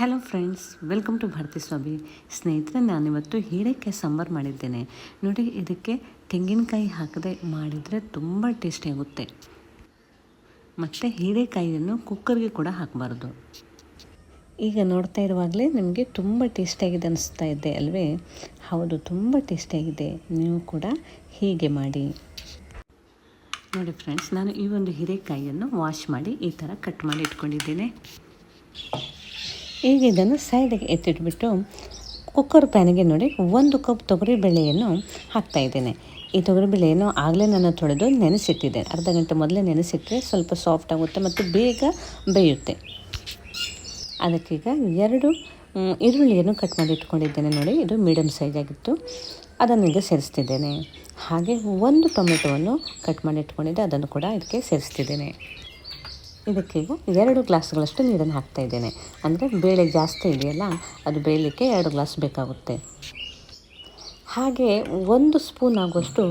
Hello friends welcome to Bharathi Swamy ಸ್ನೇಹಿತರೆ ನಾನಿವತ್ತು ಹೀರೆಕಾಯಿ ಸಾಂಬಾರು ಮಾಡಿದ್ದೇನೆ ನೋಡಿ ಇದಕ್ಕೆ ತೆಂಗಿನಕಾಯಿ ಹಾಕದೆ ಮಾಡಿದರೆ ತುಂಬ ಟೇಸ್ಟಿಯಾಗುತ್ತೆ ಮತ್ತು ಹೀರೆಕಾಯಿಯನ್ನು ಕುಕ್ಕರ್ಗೆ ಕೂಡ ಹಾಕಬಾರ್ದು ಈಗ ನೋಡ್ತಾ ಇರುವಾಗಲೇ ನಿಮಗೆ ತುಂಬ ಟೇಸ್ಟಿಯಾಗಿದೆ ಅನಿಸ್ತಾ ಇದೆ ಅಲ್ವೇ ಹೌದು ತುಂಬ ಟೇಸ್ಟಿಯಾಗಿದೆ ನೀವು ಕೂಡ ಹೀಗೆ ಮಾಡಿ ನೋಡಿ ಫ್ರೆಂಡ್ಸ್ ನಾನು ಈ ಒಂದು ಹೀರೆಕಾಯಿಯನ್ನು ವಾಶ್ ಮಾಡಿ ಈ ಥರ ಕಟ್ ಮಾಡಿ ಇಟ್ಕೊಂಡಿದ್ದೇನೆ ಈಗ ಇದನ್ನು ಸೈಡಿಗೆ ಎತ್ತಿಟ್ಬಿಟ್ಟು ಕುಕ್ಕರ್ ಪ್ಯಾನಿಗೆ ನೋಡಿ ಒಂದು ಕಪ್ ತೊಗರಿ ಬೇಳೆಯನ್ನು ಹಾಕ್ತಾಯಿದ್ದೇನೆ ಈ ತೊಗರಿ ಬೇಳೆಯನ್ನು ಆಗಲೇ ನಾನು ತೊಳೆದು ನೆನೆಸಿಟ್ಟಿದ್ದೆ. ಅರ್ಧ ಗಂಟೆ ಮೊದಲೇ ನೆನೆಸಿಟ್ಟರೆ ಸ್ವಲ್ಪ ಸಾಫ್ಟ್ ಆಗುತ್ತೆ ಮತ್ತು ಬೇಗ ಬೇಯುತ್ತೆ. ಅದಕ್ಕೀಗ ಎರಡು ಈರುಳ್ಳಿಯನ್ನು ಕಟ್ ಮಾಡಿ ಇಟ್ಕೊಂಡಿದ್ದೇನೆ ನೋಡಿ, ಇದು ಮೀಡಿಯಮ್ ಸೈಜ್ ಆಗಿತ್ತು. ಅದನ್ನು ಈಗ ಸೇರಿಸ್ತಿದ್ದೇನೆ. ಹಾಗೆ ಒಂದು ಟೊಮೆಟೊವನ್ನು ಕಟ್ ಮಾಡಿ ಇಟ್ಕೊಂಡಿದ್ದೆ, ಅದನ್ನು ಕೂಡ ಇದಕ್ಕೆ ಸೇರಿಸ್ತಿದ್ದೇನೆ. ಇದಕ್ಕೀಗ ಎರಡು ಗ್ಲಾಸ್ಗಳಷ್ಟು ನೀರನ್ನು ಹಾಕ್ತಾ ಇದ್ದೇನೆ. ಅಂದರೆ ಬೇಳೆ ಜಾಸ್ತಿ ಇದೆಯಲ್ಲ, ಅದು ಬೇಯಲಿಕ್ಕೆ ಎರಡು ಗ್ಲಾಸ್ ಬೇಕಾಗುತ್ತೆ. ಹಾಗೆ ಒಂದು ಸ್ಪೂನ್ ಆಗುವಷ್ಟು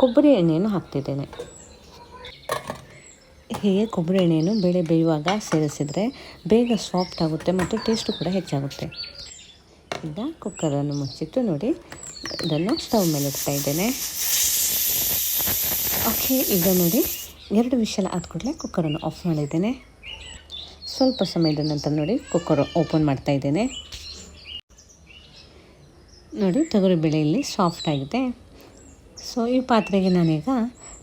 ಕೊಬ್ಬರಿ ಎಣ್ಣೆಯನ್ನು ಹಾಕ್ತಿದ್ದೇನೆ. ಹೀಗೆ ಕೊಬ್ಬರಿ ಎಣ್ಣೆಯನ್ನು ಬೇಳೆ ಬೇಯುವಾಗ ಸೇರಿಸಿದರೆ ಬೇಗ ಸಾಫ್ಟ್ ಆಗುತ್ತೆ ಮತ್ತು ಟೇಸ್ಟು ಕೂಡ ಹೆಚ್ಚಾಗುತ್ತೆ. ಈಗ ಕುಕ್ಕರನ್ನು ಮುಚ್ಚಿಟ್ಟು ನೋಡಿ, ಇದನ್ನು ಸ್ಟವ್ ಮೇಲೆ ಇಡ್ತಾ ಇದ್ದೇನೆ. ಓಕೆ, ಈಗ ನೋಡಿ. ಎರಡು ವಿಷಲ್ ಆದ ಕೂಡಲೇ ಕುಕ್ಕರನ್ನು ಆಫ್ ಮಾಡಿದ್ದೇನೆ. ಸ್ವಲ್ಪ ಸಮಯದ ನಂತರ ನೋಡಿ ಕುಕ್ಕರ್ ಓಪನ್ ಮಾಡ್ತಾ ಇದ್ದೇನೆ. ನೋಡಿ ತೊಗರಿಬೇಳೆ ಇಲ್ಲಿ ಸಾಫ್ಟ್ ಆಗಿದೆ. ಸೊ ಈ ಪಾತ್ರೆಗೆ ನಾನೀಗ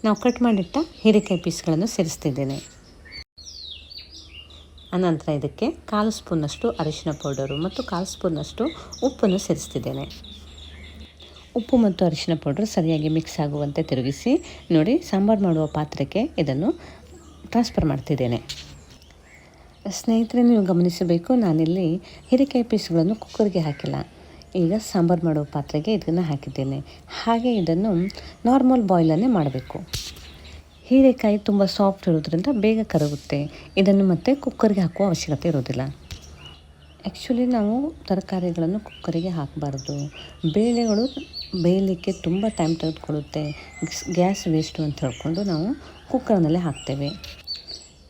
ನಾವು ಕಟ್ ಮಾಡಿಟ್ಟ ಹೀರೆಕಾಯಿ ಪೀಸ್ಗಳನ್ನು ಸೇರಿಸ್ತಿದ್ದೇನೆ. ಅನಂತರ ಇದಕ್ಕೆ ಕಾಲು ಸ್ಪೂನಷ್ಟು ಅರಿಶಿನ ಪೌಡರು ಮತ್ತು ಕಾಲು ಸ್ಪೂನಷ್ಟು ಉಪ್ಪನ್ನು ಸೇರಿಸ್ತಿದ್ದೇನೆ. ಉಪ್ಪು ಮತ್ತು ಅರಿಶಿನ ಪೌಡರ್ ಸರಿಯಾಗಿ ಮಿಕ್ಸ್ ಆಗುವಂತೆ ತಿರುಗಿಸಿ ನೋಡಿ ಸಾಂಬಾರು ಮಾಡುವ ಪಾತ್ರಕ್ಕೆ ಇದನ್ನು ಟ್ರಾನ್ಸ್ಫರ್ ಮಾಡ್ತಿದ್ದೇನೆ. ಸ್ನೇಹಿತರೆ, ನೀವು ಗಮನಿಸಬೇಕು, ನಾನಿಲ್ಲಿ ಹೀರೆಕಾಯಿ ಪೀಸ್ಗಳನ್ನು ಕುಕ್ಕರ್ಗೆ ಹಾಕಿಲ್ಲ. ಈಗ ಸಾಂಬಾರು ಮಾಡುವ ಪಾತ್ರೆಗೆ ಇದನ್ನು ಹಾಕಿದ್ದೇನೆ. ಹಾಗೆ ಇದನ್ನು ನಾರ್ಮಲ್ ಬಾಯ್ಲನ್ನೇ ಮಾಡಬೇಕು. ಹೀರೆಕಾಯಿ ತುಂಬ ಸಾಫ್ಟ್ ಇರೋದ್ರಿಂದ ಬೇಗ ಕರಗುತ್ತೆ. ಇದನ್ನು ಮತ್ತೆ ಕುಕ್ಕರ್ಗೆ ಹಾಕುವ ಅವಶ್ಯಕತೆ ಇರೋದಿಲ್ಲ ಆ್ಯಕ್ಚುಲಿ ನಾವು ತರಕಾರಿಗಳನ್ನು ಕುಕ್ಕರಿಗೆ ಹಾಕಬಾರ್ದು. ಬೇಳೆಗಳು ಬೇಯಲಿಕ್ಕೆ ತುಂಬ ಟೈಮ್ ತೆಗೆದುಕೊಳ್ಳುತ್ತೆ. ಗ್ಯಾಸ್ ವೇಸ್ಟು ಅಂತ ಹೇಳ್ಕೊಂಡು ನಾವು ಕುಕ್ಕರ್ನಲ್ಲೇ ಹಾಕ್ತೇವೆ.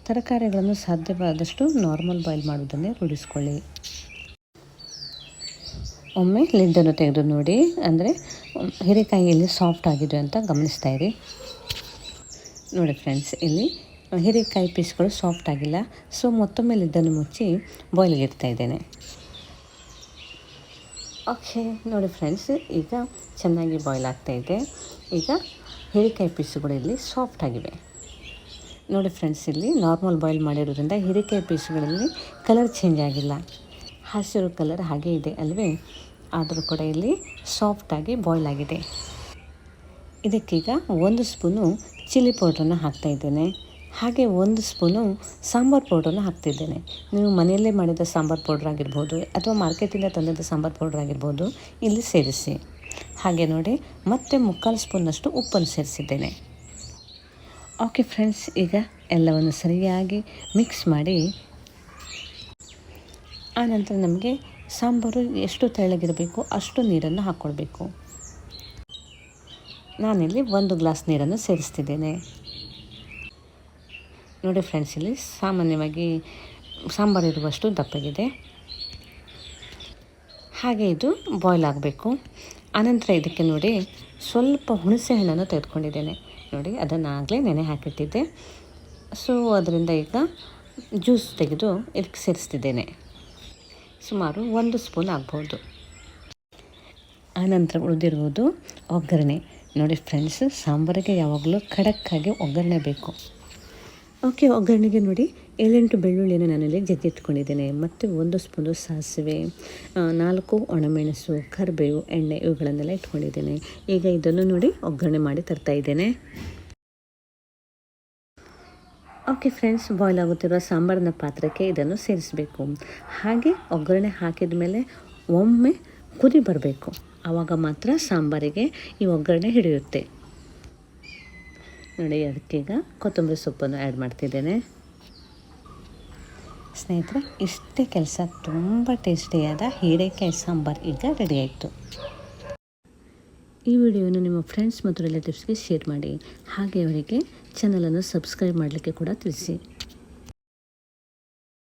ತರಕಾರಿಗಳನ್ನು ಸಾಧ್ಯವಾದಷ್ಟು ನಾರ್ಮಲ್ ಬಾಯ್ಲ್ ಮಾಡೋದನ್ನೇ ರೂಢಿಸ್ಕೊಳ್ಳಿ. ಒಮ್ಮೆ ಲಿಡ್ಡನ್ನು ತೆಗೆದು ನೋಡಿ. ಅಂದರೆ ಹೀರೆಕಾಯಿ ಇಲ್ಲಿ ಸಾಫ್ಟ್ ಆಗಿದೆ ಅಂತ ಗಮನಿಸ್ತಾ ಇರಿ. ನೋಡಿ ಫ್ರೆಂಡ್ಸ್ ಇಲ್ಲಿ ಹೀರೆಕಾಯಿ ಪೀಸ್ಗಳು ಸಾಫ್ಟ್ ಆಗಿಲ್ಲ. ಸೊ ಮತ್ತೊಮ್ಮೆ ಇದನ್ನು ಮುಚ್ಚಿ ಬಾಯ್ಲಿಗೆ ಇಡ್ತಾ ಇದ್ದೇನೆ. ಓಕೆ ನೋಡಿ ಫ್ರೆಂಡ್ಸ್ ಈಗ ಚೆನ್ನಾಗಿ ಬಾಯ್ಲ್ ಆಗ್ತಾ ಇದೆ. ಈಗ ಹೀರೆಕಾಯಿ ಪೀಸುಗಳು ಇಲ್ಲಿ ಸಾಫ್ಟ್ ಆಗಿವೆ. ನೋಡಿ ಫ್ರೆಂಡ್ಸ್ ಇಲ್ಲಿ ನಾರ್ಮಲ್ ಬಾಯ್ಲ್ ಮಾಡಿರೋದ್ರಿಂದ ಹೀರೆಕಾಯಿ ಪೀಸುಗಳಲ್ಲಿ ಕಲರ್ ಚೇಂಜ್ ಆಗಿಲ್ಲ. ಹಸಿರು ಕಲರ್ ಹಾಗೆ ಇದೆ ಅಲ್ವೇ? ಆದರೂ ಕೂಡ ಇಲ್ಲಿ ಸಾಫ್ಟಾಗಿ ಬಾಯ್ಲ್ ಆಗಿದೆ. ಇದಕ್ಕೀಗ ಒಂದು ಸ್ಪೂನು ಚಿಲ್ಲಿ ಪೌಡ್ರನ್ನು ಹಾಕ್ತಾಯಿದ್ದೇನೆ ಹಾಗೆ ಒಂದು ಸ್ಪೂನು ಸಾಂಬಾರು ಪೌಡ್ರನ್ನು ಹಾಕ್ತಿದ್ದೇನೆ. ನೀವು ಮನೆಯಲ್ಲೇ ಮಾಡಿದ ಸಾಂಬಾರು ಪೌಡ್ರ್ ಆಗಿರ್ಬೋದು ಅಥವಾ ಮಾರ್ಕೆಟಿಂದ ತಂದಿದ್ದ ಸಾಂಬಾರು ಪೌಡ್ರ್ ಆಗಿರ್ಬೋದು ಇಲ್ಲಿ ಸೇರಿಸಿ. ಹಾಗೆ ನೋಡಿ, ಮತ್ತೆ ಮುಕ್ಕಾಲು ಸ್ಪೂನಷ್ಟು ಉಪ್ಪನ್ನು ಸೇರಿಸಿದ್ದೇನೆ. ಓಕೆ ಫ್ರೆಂಡ್ಸ್, ಈಗ ಎಲ್ಲವನ್ನು ಸರಿಯಾಗಿ ಮಿಕ್ಸ್ ಮಾಡಿ ಆನಂತರ ನಮಗೆ ಸಾಂಬಾರು ಎಷ್ಟು ತೆಳ್ಳಗಿರಬೇಕು, ಅಷ್ಟು ನೀರನ್ನು ಹಾಕ್ಕೊಳ್ಬೇಕು. ನಾನಿಲ್ಲಿ ಒಂದು ಗ್ಲಾಸ್ ನೀರನ್ನು ಸೇರಿಸ್ತಿದ್ದೇನೆ. ನೋಡಿ ಫ್ರೆಂಡ್ಸ್ ಇಲ್ಲಿ ಸಾಮಾನ್ಯವಾಗಿ ಸಾಂಬಾರು ಇರುವಷ್ಟು ದಪ್ಪಗಿದೆ. ಹಾಗೆ ಇದು ಬಾಯ್ಲ್ ಆಗಬೇಕು. ಆನಂತರ ಇದಕ್ಕೆ ನೋಡಿ ಸ್ವಲ್ಪ ಹುಣಸೆ ಹಣ್ಣನ್ನು ತೆಗೆದುಕೊಂಡಿದ್ದೇನೆ. ನೋಡಿ, ಅದನ್ನು ಆಗಲೇ ನೆನೆ ಹಾಕಿಟ್ಟಿದ್ದೆ. ಸೊ ಅದರಿಂದ ಈಗ ಜ್ಯೂಸ್ ತೆಗೆದು ಇದಕ್ಕೆ ಸೇರಿಸ್ತಿದ್ದೇನೆ. ಸುಮಾರು ಒಂದು ಸ್ಪೂನ್ ಆಗ್ಬೋದು. ಆನಂತರ ಉಳಿದಿರುವುದು ಒಗ್ಗರಣೆ. ನೋಡಿ ಫ್ರೆಂಡ್ಸ್ ಸಾಂಬಾರಿಗೆ ಯಾವಾಗಲೂ ಖಡಕ್ಕಾಗಿ ಒಗ್ಗರಣೆ ಬೇಕು. ಓಕೆ ಒಗ್ಗರಣೆಗೆ ನೋಡಿ. ಏಳೆಂಟು ಬೆಳ್ಳುಳ್ಳಿಯನ್ನು ನಾನಲ್ಲಿ ಜಗ್ಗಿಟ್ಕೊಂಡಿದ್ದೇನೆ ಮತ್ತು ಒಂದು ಸ್ಪೂನು ಸಾಸಿವೆ ನಾಲ್ಕು ಒಣಮೆಣಸು, ಕರಿಬೇವು, ಎಣ್ಣೆ ಇವುಗಳನ್ನೆಲ್ಲ ಇಟ್ಕೊಂಡಿದ್ದೇನೆ. ಈಗ ಇದನ್ನು ನೋಡಿ ಒಗ್ಗರಣೆ ಮಾಡಿ ತರ್ತಾ ಇದ್ದೇನೆ. ಓಕೆ ಫ್ರೆಂಡ್ಸ್ ಬಾಯ್ಲ್ ಆಗುತ್ತಿರುವ ಸಾಂಬಾರಿನ ಪಾತ್ರಕ್ಕೆ ಇದನ್ನು ಸೇರಿಸಬೇಕು. ಹಾಗೆ ಒಗ್ಗರಣೆ ಹಾಕಿದ ಮೇಲೆ ಒಮ್ಮೆ ಕುದಿ ಬರಬೇಕು. ಆವಾಗ ಮಾತ್ರ ಸಾಂಬಾರಿಗೆ ಈ ಒಗ್ಗರಣೆ ಹಿಡಿಯುತ್ತೆ. ನೋಡಿ ಈಗ ಕೊತ್ತಂಬರಿ ಸೊಪ್ಪನ್ನು ಆ್ಯಡ್ ಮಾಡ್ತಿದ್ದೇನೆ. ಸ್ನೇಹಿತರೆ, ಇಷ್ಟೇ ಕೆಲಸ ತುಂಬ ಟೇಸ್ಟಿಯಾದ ಹೀರೆಕಾಯಿ ಸಾಂಬಾರು ಈಗ ರೆಡಿ ಆಯಿತು. ಈ ವಿಡಿಯೋವನ್ನು ನಿಮ್ಮ ಫ್ರೆಂಡ್ಸ್ ಮತ್ತು ರಿಲೇಟಿವ್ಸ್ಗೆ ಶೇರ್ ಮಾಡಿ. ಹಾಗೆ ಅವರಿಗೆ ಚಾನಲನ್ನು ಸಬ್ಸ್ಕ್ರೈಬ್ ಮಾಡಲಿಕ್ಕೆ ಕೂಡ ತಿಳಿಸಿ.